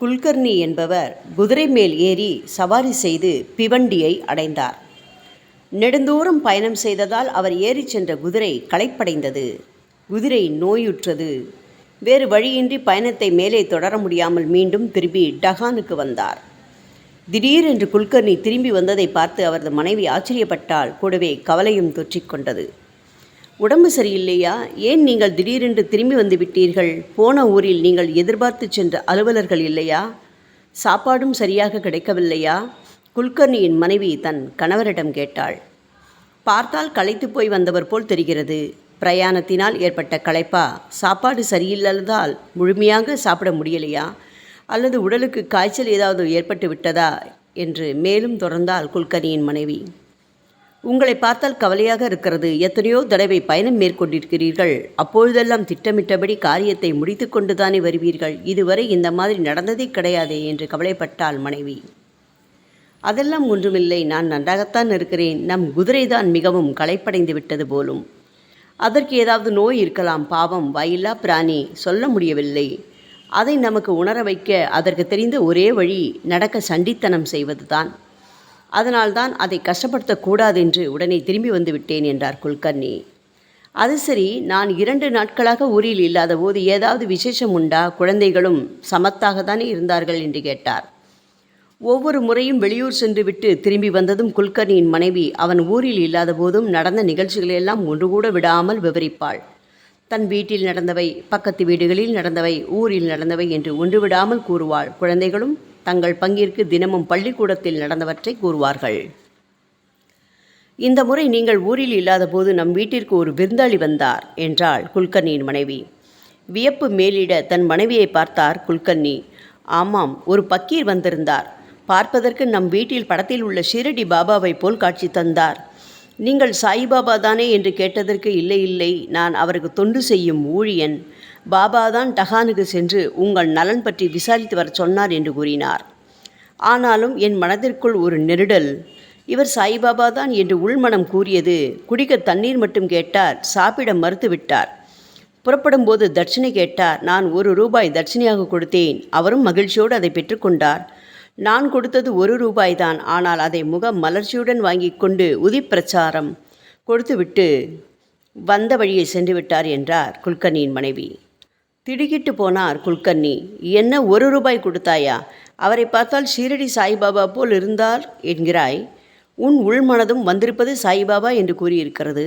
குல்கர்னி என்பவர் குதிரை மேல் ஏறி சவாரி செய்து பிவண்டியை அடைந்தார். நெடுந்தூரம் பயணம் செய்ததால் அவர் ஏறிச் சென்ற குதிரை களைப்படைந்தது. குதிரை நோயுற்றது. வேறு வழியின்றி பயணத்தை மேலே தொடர முடியாமல் மீண்டும் திரும்பி டகானுக்கு வந்தார். திடீரென்று குல்கர்னி திரும்பி வந்ததை பார்த்து அவரது மனைவி ஆச்சரியப்பட்டால் கூடவே கவலையும் தொற்றிக்கொண்டது உடம்பு சரியில்லையா? ஏன் நீங்கள் திடீரென்று திரும்பி வந்து விட்டீர்கள் போன ஊரில் நீங்கள் எதிர்பார்த்து சென்ற அலுவலர்கள் இல்லையா? சாப்பாடும் சரியாக கிடைக்கவில்லையா? குல்கர்னியின் மனைவி தன் கணவரிடம் கேட்டாள். பார்த்தால் களைத்து போய் வந்தவர் போல் தெரிகிறது. பிரயாணத்தினால் ஏற்பட்ட களைப்பா? சாப்பாடு சரியில்லாததால் முழுமையாக சாப்பிட முடியலையா? அல்லது உடலுக்கு காய்ச்சல் ஏதாவது ஏற்பட்டு விட்டதா? என்று மேலும் தொடர்ந்தால் குல்கர்னியின் மனைவி. உங்களை பார்த்தால் கவலையாக இருக்கிறது. எத்தனையோ தடவை பயணம் மேற்கொண்டிருக்கிறீர்கள். அப்பொழுதெல்லாம் திட்டமிட்டபடி காரியத்தை முடித்து கொண்டுதானே வருவீர்கள். இதுவரை இந்த மாதிரி நடந்ததே கிடையாதே என்று கவலைப்பட்டாள் மனைவி. அதெல்லாம் ஒன்றுமில்லை. நான் நன்றாகத்தான் இருக்கிறேன். நம் குதிரைதான் மிகவும் களைப்படைந்து விட்டது போலும். அதற்கு ஏதாவது நோய் இருக்கலாம். பாவம். வாயில்லா பிராணி. சொல்ல முடியவில்லை. அதை நமக்கு உணர வைக்க அதற்கு தெரிந்த ஒரே வழி நடக்க சண்டித்தனம் செய்வதுதான். அதனால்தான் அதை கஷ்டப்படுத்தக்கூடாதென்று உடனே திரும்பி வந்து விட்டேன் என்றார் குல்கர்னி அது சரி நான் இரண்டு நாட்களாக ஊரில் இல்லாத போது ஏதாவது விசேஷம் உண்டா? குழந்தைகளும் சமத்தாக தானே இருந்தார்கள் என்று கேட்டார். ஒவ்வொரு முறையும் வெளியூர் சென்று விட்டு திரும்பி வந்ததும் குல்கர்னியின் மனைவி அவன் ஊரில் இல்லாத போதும் நடந்த நிகழ்ச்சிகளெல்லாம் ஒன்று கூட விடாமல் விவரிப்பாள். தன் வீட்டில் நடந்தவை பக்கத்து வீடுகளில் நடந்தவை ஊரில் நடந்தவை என்று ஒன்று விடாமல் கூறுவாள். குழந்தைகளும் தங்கள் பங்கிற்கு தினமும் பள்ளிக்கூடத்தில் நடந்தவற்றை கூறுவார்கள். இந்த முறை நீங்கள் ஊரில் இல்லாதபோது நம் வீட்டிற்கு ஒரு விருந்தாளி வந்தார் என்றாள் குல்கர்ணியின் மனைவி. வியப்பு மேலிட தன் மனைவியை பார்த்தார் குல்கர்ணி. ஆமாம் ஒரு பக்கீர் வந்திருந்தார். பார்ப்பதற்கு நம் வீட்டில் படத்தில் உள்ள ஷிரடி பாபாவை போல் காட்சி தந்தார். நீங்கள் சாயிபாபா தானே என்று கேட்டதற்கு இல்லை இல்லை நான் அவருக்கு தொண்டு செய்யும் ஊழியன். பாபா தான் டஹானுக்கு சென்று உங்கள் நலன் பற்றி விசாரித்து வர சொன்னார் என்று கூறினார். ஆனாலும் என் மனதிற்குள் ஒரு நெருடல் இவர் சாய்பாபா தான் என்று உள்மனம் கூறியது குடிக்க தண்ணீர் மட்டும் கேட்டார் சாப்பிட மறுத்துவிட்டார் புறப்படும் போது தட்சிணை கேட்டார் நான் ஒரு ரூபாய் தட்சிணையாக கொடுத்தேன் அவரும் மகிழ்ச்சியோடு அதை பெற்றுக்கொண்டார் நான் கொடுத்தது ஒரு ரூபாய் தான் ஆனால் அதை முக மலர்ச்சியுடன் வாங்கி கொண்டு உதிப்பிரச்சாரம் கொடுத்துவிட்டு வந்த வழியை சென்று விட்டார் என்றார் குல்கர்னியின் மனைவி. திடுக்கிட்டு போனார் குல்கர்னி என்ன ஒரு ரூபாய் கொடுத்தாயா? அவரை பார்த்தால் ஷீரடி சாய்பாபா போல் இருந்தார் என்கிறாய். உன் உள்மனதும் வந்திருப்பது சாய்பாபா என்று கூறியிருக்கிறது.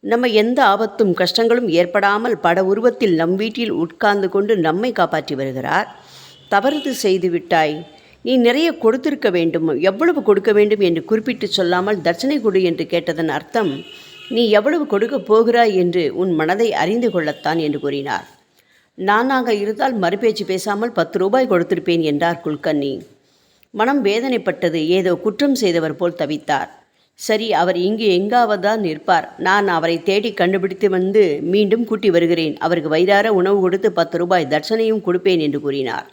நம்ம எந்த ஆபத்தும் கஷ்டங்களும் ஏற்படாமல் பட உருவத்தில் நம் வீட்டில் உட்கார்ந்து கொண்டு நம்மை காப்பாற்றி வருகிறார். தவறுது செய்து விட்டாய். நீ நிறைய கொடுத்திருக்க வேண்டும். எவ்வளவு கொடுக்க வேண்டும் என்று குறிப்பிட்டு சொல்லாமல் தட்சணை கொடு என்று கேட்டதன் அர்த்தம் நீ எவ்வளவு கொடுக்கப் போகிறாய் என்று உன் மனதை அறிந்து கொள்ளத்தான் என்று கூறினார். நானாக இருந்தால் மறுபேச்சு பேசாமல் பத்து ரூபாய் கொடுத்திருப்பேன் என்றார் குல்கர்னி மனம் வேதனைப்பட்டது. ஏதோ குற்றம் செய்தவர் போல் தவித்தார். சரி அவர் இங்கு எங்காவதுதான் நிற்பார். நான் அவரை தேடி கண்டுபிடித்து வந்து மீண்டும் கூட்டி வருகிறேன். அவருக்கு வயிறார உணவு கொடுத்து பத்து ரூபாய் தட்சணையும் கொடுப்பேன் என்று கூறினார்.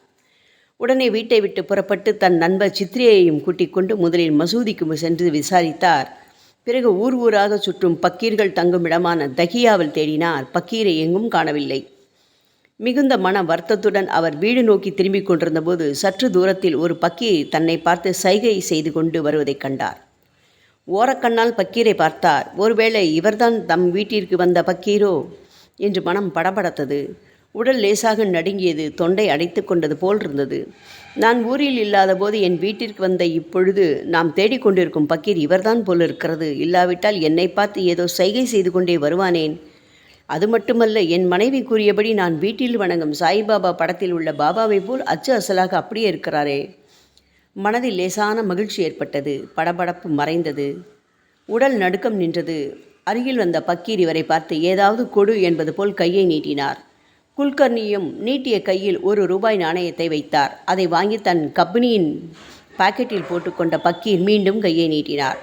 உடனே வீட்டை விட்டு புறப்பட்டு தன் நண்பர் சித்ரேயையும் கூட்டிக் கொண்டு முதலில் மசூதிக்கு சென்று விசாரித்தார். பிறகு ஊர் ஊராக சுற்றும் பக்கீர்கள் தங்கும் இடமான தகியாவில் தேடினார். பக்கீரை எங்கும் காணவில்லை. மிகுந்த மன வருத்தத்துடன் அவர் வீடு நோக்கி திரும்பிக் கொண்டிருந்தபோது சற்று தூரத்தில் ஒரு பக்கீர் தன்னை பார்த்து சைகை செய்து கொண்டு வருவதைக் கண்டார். ஓரக்கண்ணால் பக்கீரை பார்த்தார். ஒருவேளை இவர்தான் தம் வீட்டிற்கு வந்த பக்கீரோ? என்று மனம் படபடத்தது. உடல் லேசாக நடுங்கியது. தொண்டை அடைத்து கொண்டது போல் இருந்தது நான் ஊரில் இல்லாத போது என் வீட்டிற்கு வந்த இப்பொழுது நாம் தேடிக்கொண்டிருக்கும் பக்கீர் இவர்தான் போல் இருக்கிறது இல்லாவிட்டால் என்னை பார்த்து ஏதோ சைகை செய்து கொண்டே வருவானேன்? அது மட்டுமல்ல என் மனைவி கூறியபடி நான் வீட்டில் வணங்கும் சாய்பாபா படத்தில் உள்ள பாபாவை போல் அச்சு அசலாக அப்படியே இருக்கிறாரே. மனதில் லேசான மகிழ்ச்சி ஏற்பட்டது. படபடப்பு மறைந்தது. உடல் நடுக்கம் நின்றது. அருகில் வந்த பக்கீர் இவரை பார்த்து ஏதாவது கொடு என்பது போல் கையை நீட்டினார். குல்கர்னியும் நீட்டிய கையில் ஒரு ரூபாய் நாணயத்தை வைத்தார். அதை வாங்கி தன் கம்பெனியின் பாக்கெட்டில் போட்டுக்கொண்ட பக்கீர் மீண்டும் கையை நீட்டினார்.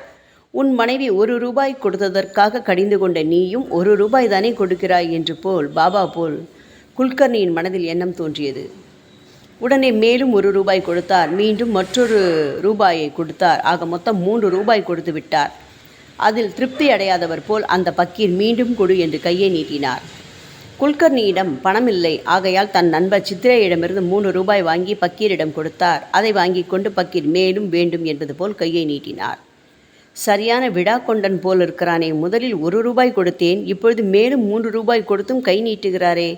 உன் மனைவி ஒரு ரூபாய் கொடுத்ததற்காக கடிந்து கொண்ட நீயும் ஒரு ரூபாய் தானே கொடுக்கிறாய் என்று போல் பாபா போல் குல்கர்னியின் மனதில் எண்ணம் தோன்றியது. உடனே மேலும் ஒரு ரூபாய் கொடுத்தார் மீண்டும் மற்றொரு ரூபாயை கொடுத்தார். ஆக மொத்தம் மூன்று ரூபாய் கொடுத்து விட்டார். அதில் திருப்தி அடையாதவர் போல் அந்த பக்கீர் மீண்டும் கொடு என்று கையை நீட்டினார். குல்கர்ணியிடம் பணமில்லை ஆகையால் தன் நண்பர் சித்திரையிடமிருந்து மூணு ரூபாய் வாங்கி பக்கீரிடம் கொடுத்தார். அதை வாங்கி கொண்டு பக்கீர் மேலும் வேண்டும் என்பது போல் கையை நீட்டினார். சரியான விடா கொண்டன் போல் இருக்கிறானே முதலில் ஒரு ரூபாய் கொடுத்தேன் இப்பொழுது மேலும் மூன்று ரூபாய் கொடுத்தும் கை நீட்டுகிறாரே.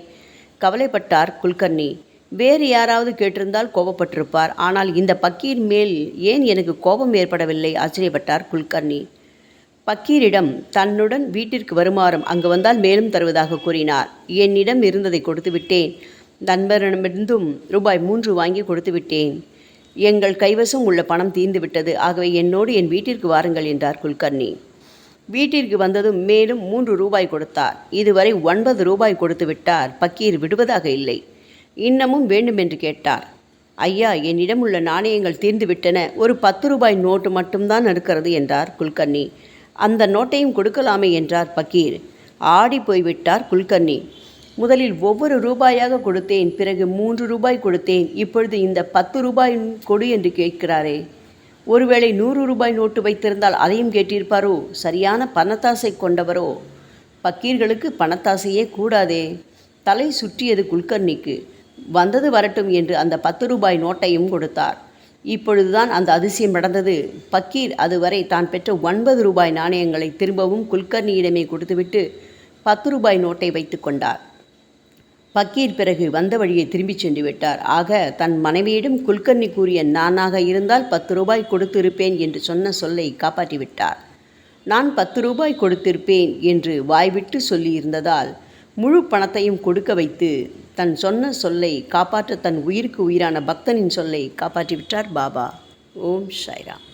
கவலைப்பட்டார் குல்கர்ணி. வேறு யாராவது கேட்டிருந்தால் கோபப்பட்டிருப்பார் ஆனால் இந்த பக்கீர் மேல் ஏன் எனக்கு கோபம் ஏற்படவில்லை? ஆச்சரியப்பட்டார் குல்கர்ணி. பக்கீரிடம் தன்னுடன் வீட்டிற்கு வருமாறும் அங்கு வந்தால் மேலும் தருவதாக கூறினார். என்னிடம் இருந்ததை கொடுத்து விட்டேன் நண்பரிடமிருந்தும் ரூபாய் மூன்று வாங்கி கொடுத்து விட்டேன் எங்கள் கைவசம் உள்ள பணம் தீர்ந்துவிட்டது. ஆகவே என்னோடு என் வீட்டிற்கு வாருங்கள் என்றார் குல்கர்ணி. வீட்டிற்கு வந்ததும் மேலும் மூன்று ரூபாய் கொடுத்தார். இதுவரை ஒன்பது ரூபாய் கொடுத்து விட்டார். பக்கீர் விடுவதாக இல்லை. இன்னமும் வேண்டும் என்று கேட்டார். ஐயா என்னிடம் உள்ள நாணயங்கள் தீர்ந்துவிட்டன. ஒரு பத்து ரூபாய் நோட்டு மட்டும்தான் இருக்கிறது என்றார் குல்கர்ணி. அந்த நோட்டையும் கொடுக்கலாமே என்றார் பக்கீர். ஆடி போய்விட்டார் குல்கர்ணி. முதலில் ஒவ்வொரு ரூபாயாக கொடுத்தேன் பிறகு மூன்று ரூபாய் கொடுத்தேன். இப்பொழுது இந்த பத்து ரூபாய் கொடு என்று கேட்கிறாரே. ஒருவேளை நூறு ரூபாய் நோட்டு வைத்திருந்தால் அதையும் கேட்டிருப்பாரோ? சரியான பணத்தாசை கொண்டவரோ? பக்கீர்களுக்கு பணத்தாசையே கூடாதே. தலை சுற்றியது குல்கர்ணிக்கு. வந்தது வரட்டும் என்று அந்த பத்து ரூபாய் நோட்டையும் கொடுத்தார். இப்பொழுதுதான் அந்த அதிசயம் நடந்தது. பக்கீர் அதுவரை தான் பெற்ற ஒன்பது ரூபாய் நாணயங்களை திரும்பவும் குல்கர்ணியிடமே கொடுத்துவிட்டு பத்து ரூபாய் நோட்டை வைத்து கொண்டார். பக்கீர் பிறகு வந்த வழியை திரும்பிச் சென்று விட்டார். ஆக தன் மனைவியிடம் குல்கர்ணி கூறிய நானாக இருந்தால் பத்து ரூபாய் கொடுத்திருப்பேன் என்று சொன்ன சொல்லை காப்பாற்றிவிட்டார். நான் பத்து ரூபாய் கொடுத்திருப்பேன் என்று வாய்விட்டு சொல்லியிருந்ததால் முழு பணத்தையும் கொடுக்க வைத்து தன் சொன்ன சொல்லை காப்பாற்ற தன் உயிருக்கு உயிரான பக்தனின் சொல்லை காப்பாற்றிவிட்டார் பாபா. ஓம் சாய்ராம்.